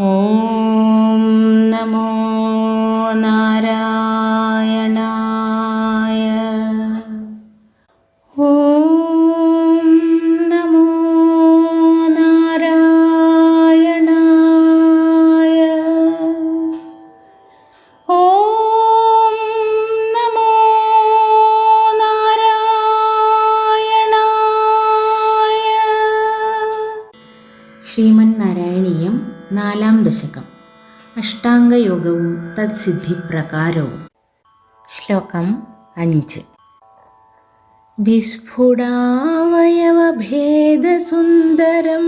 ॐ नमो नारायणाय ശ്രീമൻ നാരായണീയം നാലാം ദശകം. അഷ്ടാംഗയോഗവും തത്സിദ്ധി പ്രകാരവും ശ്ലോകം അഞ്ച്. വിസ്ഫുടാവയവഭേദസുന്ദരം.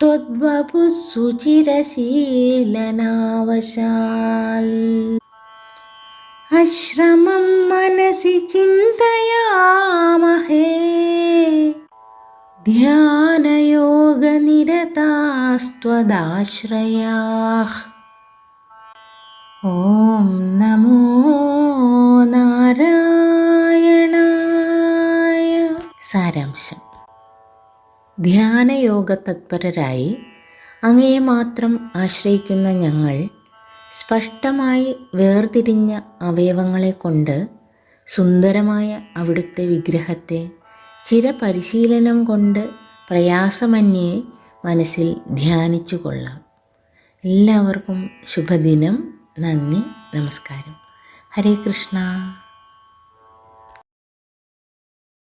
ത്വദ്വപുസുചിരശീലനാവശാൽ അശ്രമം മനസി ചിന്ത ധ്യാനയോഗനിരതാസ്ത്വദാശ്രയാः ഓം നമോ നാരായണായ. സാരാംശം. ധ്യാനയോഗ തത്പരരായി അങ്ങയെ മാത്രം ആശ്രയിക്കുന്ന ഞങ്ങൾ സ്പഷ്ടമായി വേർതിരിഞ്ഞ അവയവങ്ങളെ കൊണ്ട് സുന്ദരമായ അവിടുത്തെ വിഗ്രഹത്തെ ചിരപരിശീലനം കൊണ്ട് പ്രയാസമന്യേ മനസ്സിൽ ധ്യാനിച്ചു കൊള്ളാം എല്ലാവർക്കും ശുഭദിനം. നന്ദി. നമസ്കാരം. ഹരേ കൃഷ്ണ.